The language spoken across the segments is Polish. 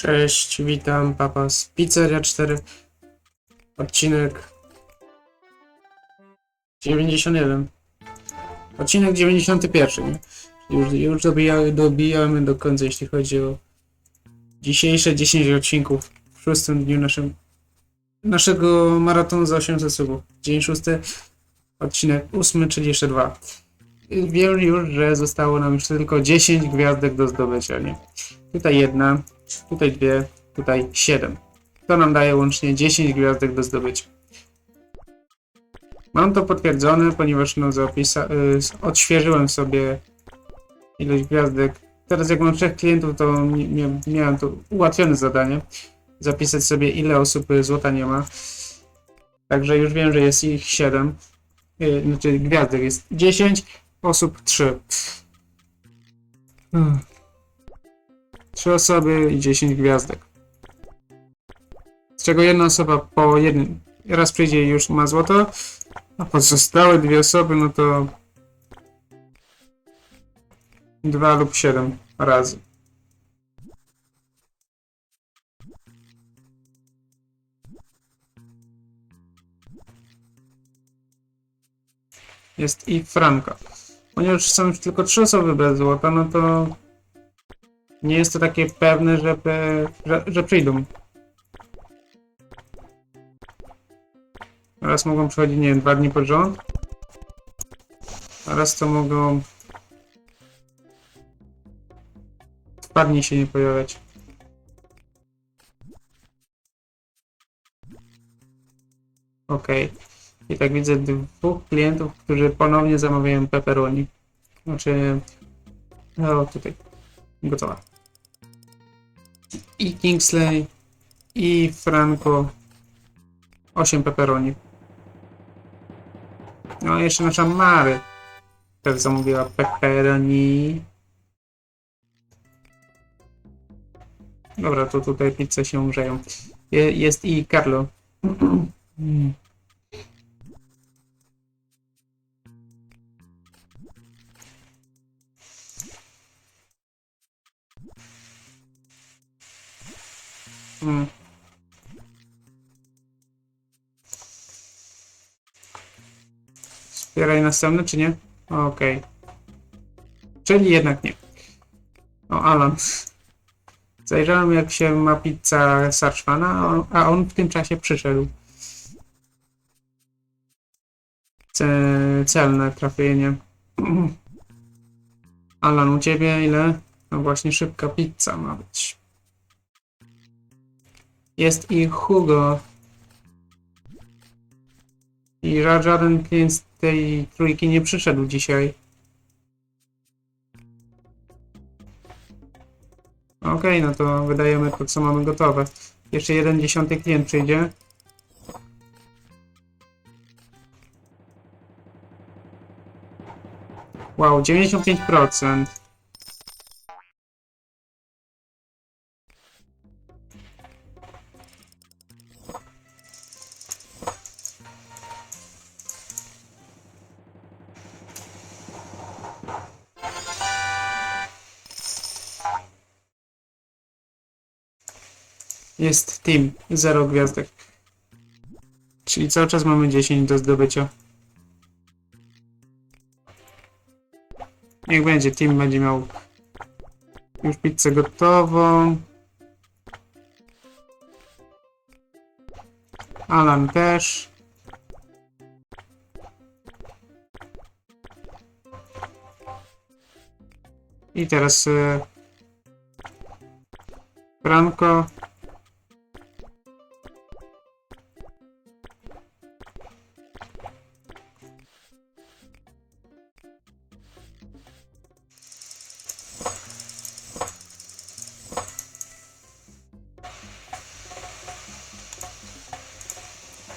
Cześć, witam, papa z Pizzeria 4. Odcinek 91. Odcinek 91, nie? Już, już dobijamy, dobijamy do końca, jeśli chodzi o dzisiejsze 10 odcinków w szóstym dniu naszym, naszego maratonu za 800 subów. Dzień szósty, odcinek ósmy, czyli jeszcze dwa. Wiem już, że zostało nam już tylko 10 gwiazdek do zdobycia, nie? Tutaj jedna, tutaj dwie, tutaj siedem. To nam daje łącznie 10 gwiazdek do zdobycia. Mam to potwierdzone, ponieważ no zapisa- y, odświeżyłem sobie ilość gwiazdek. Teraz jak mam trzech klientów, to mi- mi- miałem to ułatwione zadanie. Zapisać sobie ile osób złota nie ma. Także już wiem, że jest ich 7. Y, znaczy gwiazdek jest 10, osób 3. Hmm. Trzy osoby i 10 gwiazdek. Z czego jedna osoba po jednym raz przyjdzie i już ma złoto, a pozostałe dwie osoby, no to dwa lub siedem razy. Jest i Franka. Ponieważ są już tylko trzy osoby bez złota, no to nie jest to takie pewne, żeby, że, że przyjdą. Raz mogą przychodzić, nie wiem, dwa dni pod rząd. A raz to mogą dwa dni się nie pojawiać. Okej. I tak widzę dwóch klientów, którzy ponownie zamawiają pepperoni. Znaczy... No, tutaj. Gotowa. I Kingsley, i Franco. 8 pepperoni. No i jeszcze nasza Mary. Też zamówiła pepperoni. Dobra, to tutaj pizze się grzeją. Je, jest i Carlo. Mm. Mm. Wspieraj następny, czy nie? Okej. Czyli jednak nie. O, Alan. Zajrzałem jak się ma pizza Sarczmana, a on, w tym czasie przyszedł. Ce, celne trafienie. Alan, u ciebie ile? No właśnie szybka pizza ma być. Jest i Hugo. I ża- żaden klient z tej trójki nie przyszedł dzisiaj. Okej, no to wydajemy to, co mamy gotowe. Jeszcze jeden dziesiąty klient przyjdzie. Wow, 95%. Jest team, 0 gwiazdek. Czyli cały czas mamy 10 do zdobycia. Niech będzie, team będzie miał już pizzę gotową. Alan też. I teraz e, Franco.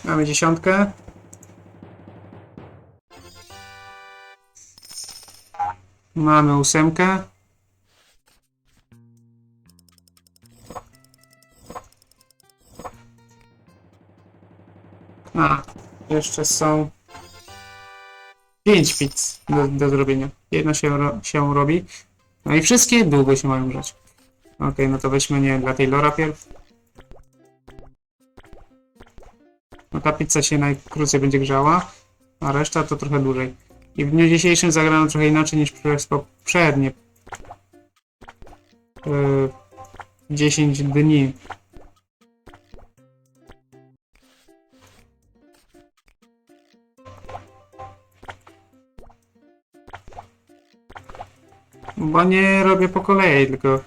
Mamy dziesiątkę. Mamy ósemkę. A, jeszcze są pięć pizz do, do zrobienia. Jedna się, ro, się robi. No i wszystkie długo się mają grzać. Okej, no to weźmy, nie dla Taylora pierw. No ta pizza się najkrócej będzie grzała, a reszta to trochę dłużej. I w dniu dzisiejszym zagrano trochę inaczej niż przez poprzednie. Yy, 10 dni. Bo nie robię po kolei, tylko.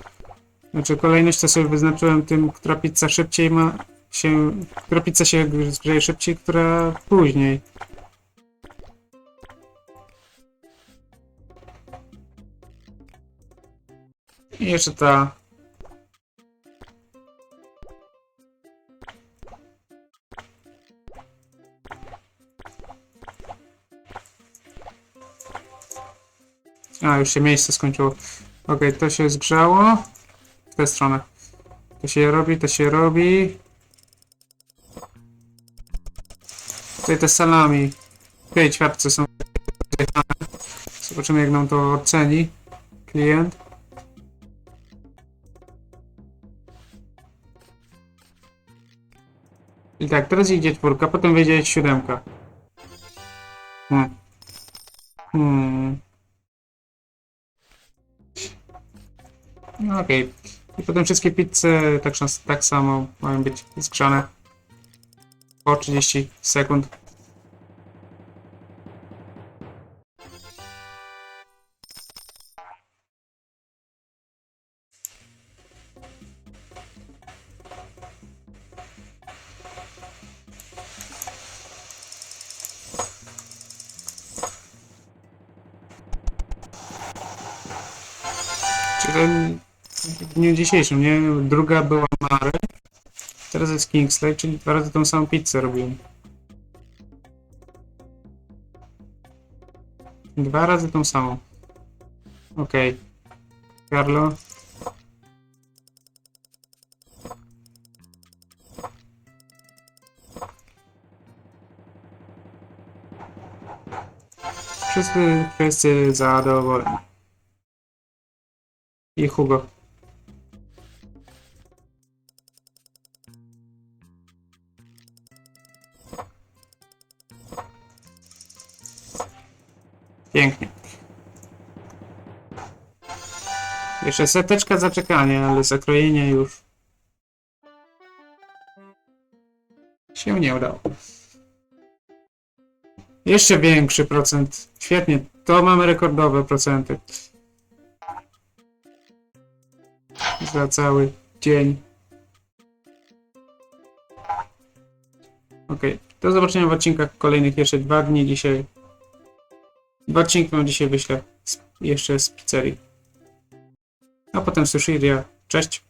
Znaczy kolejność to sobie wyznaczyłem tym, która pizza szybciej ma się. Pizza się zgrzeje szybciej, która później. I jeszcze ta. A, już się miejsce skończyło. Okej, to się zgrzało. W tę stronę. To się robi, to się robi. Tutaj te salami. W tej ćwiartce są zjechane. Zobaczymy jak nam to oceni klient. I tak, teraz idzie czwórka, potem wyjdzie siódemka. Hmm. Hmm. No okej. I potem wszystkie pizze tak, tak samo mają być zgrzane. Po 30 sekund. Czy ten w dniu dzisiejszym, nie? Druga była Mary. Teraz jest Kingsley, czyli dwa razy tą samą pizzę robiłem. Dwa razy tą samą. Okej. Carlo. Wszyscy, wszyscy zadowoleni. I Hugo. Pięknie. Jeszcze seteczka zaczekania, ale zakrojenie już się nie udało. Jeszcze większy procent. Świetnie. To mamy rekordowe procenty. Za cały dzień. Ok. Do zobaczenia w odcinkach kolejnych jeszcze dwa dni dzisiaj. Dwa odcinki wam dzisiaj wyślę jeszcze z pizzerii. A potem Sushiria. Cześć.